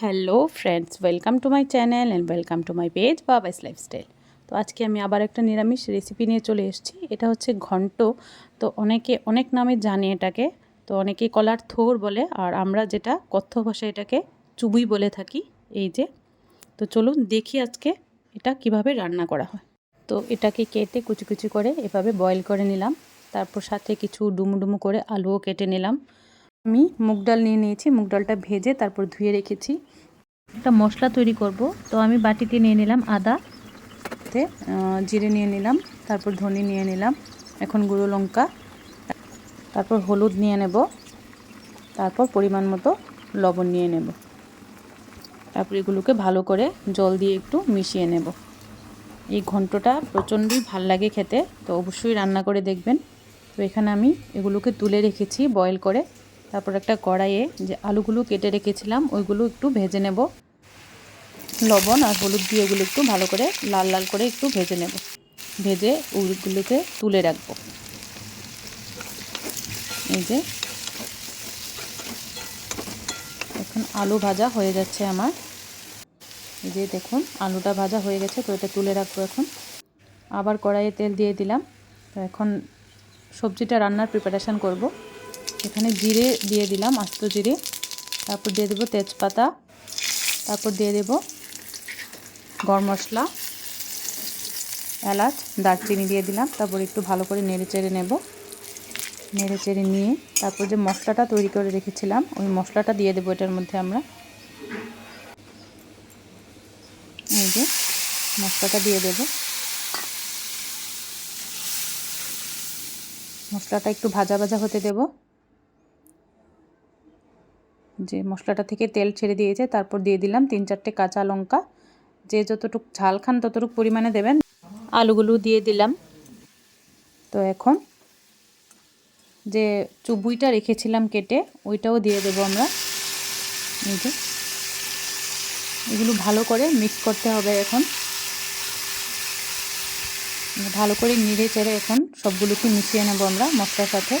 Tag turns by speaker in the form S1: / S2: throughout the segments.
S1: Hello friends welcome to my channel and welcome to my page Babai's lifestyle তো আজকে আমি আবার একটা নিরামিষ রেসিপি নিয়ে চলে এসেছি। এটা হচ্ছে ঘন্ট। তো অনেকে অনেক নামে জানে এটাকে। তো অনেকে কলার থোর বলে, আর আমরা যেটা কথ্য ভাষায় এটাকে চুবুই বলে থাকি, এই যে। তো চলুন দেখি আজকে এটা কীভাবে রান্না করা হয়। তো এটাকে কেটে কুচি কুচি করে এভাবে বয়েল করে নিলাম। তারপর সাথে কিছু ডুমু ডুমু করে আলুও কেটে নিলাম। আমি মুগ ডাল নিয়ে নিয়েছি, মুগ ডালটা ভেজে তারপর ধুয়ে রেখেছি। একটা মশলা তৈরি করব। তো আমি বাটিতে নিয়ে নিলাম আদা জিরে নিয়ে নিলাম, তারপর ধনে নিয়ে নিলাম, এখন গুঁড়ো লঙ্কা, তারপর হলুদ নিয়ে নেব, তারপর পরিমাণ মতো লবণ নিয়ে নেব। তারপর এগুলোকে ভালো করে জল দিয়ে একটু মিশিয়ে নেব। এই ঘন্টটা প্রচণ্ডই ভালো লাগে খেতে, তো অবশ্যই রান্না করে দেখবেন। তো এখানে আমি এগুলোকে তুলে রেখেছি বয়েল করে। তারপর একটা কড়াইয়ে যে আলুগুলো কেটে রেখেছিলাম, ওইগুলো একটু ভেজে নেব। লবণ আর হলুদ দিয়ে ওগুলো একটু ভালো করে লাল লাল করে একটু ভেজে নেব। ভেজে ওইগুলোকে তুলে রাখব। এই যে এখন আলু ভাজা হয়ে যাচ্ছে আমার। এই যে দেখুন, আলুটা ভাজা হয়ে গেছে, তো এটা তুলে রাখব এখন। আবার কড়াইয়ে তেল দিয়ে দিলাম। তো এখন সবজিটা রান্নার প্রিপারেশান করব। এখানে জিরে দিয়ে দিলাম, আস্ত জিরে। তারপর দিয়ে দেবো তেজপাতা। তারপর দিয়ে দেব গরম মশলা, এলাচ, দারচিনি দিয়ে দিলাম। তারপর একটু ভালো করে নেড়ে চেড়ে নেব। নেড়ে চেড়ে নিয়ে তারপর যে মশলাটা তৈরি করে রেখেছিলাম, ওই মশলাটা দিয়ে দেবো এটার মধ্যে আমরা। এই যে মশলাটা দিয়ে দেব। মশলাটা একটু ভাজা ভাজা হতে দেব। যে মশলাটা থেকে তেল ছেড়ে দিয়েছে, তারপর দিয়ে দিলাম তিন চারটে কাঁচা লঙ্কা। যে যতটুক ঝাল খান ততটুক পরিমাণে দেবেন। আলুগুলো দিয়ে দিলাম। তো এখন যে চুবুইটা রেখেছিলাম কেটে, ওইটাও দিয়ে দেবো আমরা। যে এগুলো ভালো করে মিক্স করতে হবে এখন। ভালো করে নিড়ে চেড়ে এখন সবগুলোকে মিশিয়ে নেব আমরা মশলার সাথে।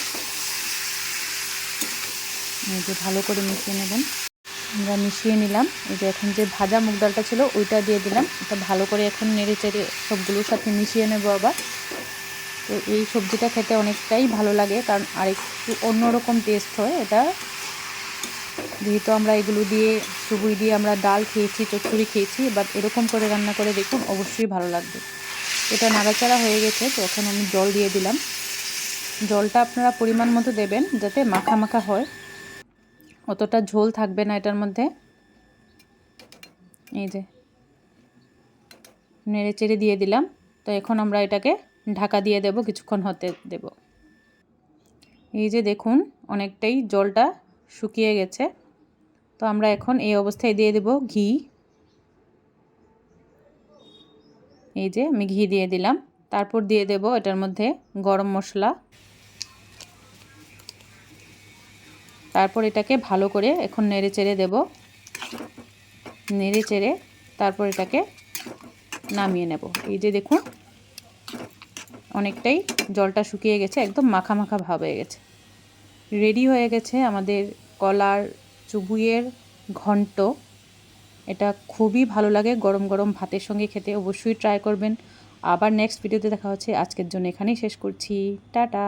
S1: যে ভালো করে মিশিয়ে নেবেন। আমরা মিশিয়ে নিলাম। এই যে এখন যে ভাজা মুগ ডালটা ছিল, ওইটা দিয়ে দিলাম। এটা ভালো করে এখন নেড়ে চেড়ে সবগুলোর সাথে মিশিয়ে নেব আবার। তো এই সবজিটা খেতে অনেকটাই ভালো লাগে, কারণ আর একটু অন্যরকম টেস্ট হয় এটা। যেহেতু আমরা এগুলো দিয়ে সুবুই দিয়ে আমরা ডাল খেয়েছি, চচ্চড়ি খেয়েছি বাট এরকম করে রান্না করে দেখুন, অবশ্যই ভালো লাগবে। এটা নাড়াচাড়া হয়ে গেছে, তো এখন আমি জল দিয়ে দিলাম। জলটা আপনারা পরিমাণ মতো দেবেন, যাতে মাখা মাখা হয়। অতটা ঝোল থাকবে না এটার মধ্যে। এই যে, নেড়ে চেড়ে দিয়ে দিলাম। তো এখন আমরা এটাকে ঢাকা দিয়ে দেব, কিছুক্ষণ হতে দেব। এই যে দেখুন, অনেকটাই জলটা শুকিয়ে গেছে। তো আমরা এখন এই অবস্থায় দিয়ে দেব ঘি। এই যে আমি ঘি দিয়ে দিলাম। তারপর দিয়ে দেব এটার মধ্যে গরম মশলা। তারপর এটাকে ভালো করে এখন নেড়ে চেড়ে দেব। নেড়ে চেড়ে তারপর এটাকে নামিয়ে নেব। এই যে দেখুন, অনেকটাই জলটা শুকিয়ে গেছে, একদম মাখা মাখা ভাব হয়ে গেছে। রেডি হয়ে গেছে আমাদের কলার চুবুইয়ের ঘন্ট। এটা খুবই ভালো লাগে, গরম গরম ভাতের সঙ্গে খেতে অবশ্যই ট্রাই করবেন। আবার নেক্সট ভিডিওতে দেখা হচ্ছে। আজকের জন্য এখানেই শেষ করছি। টাটা!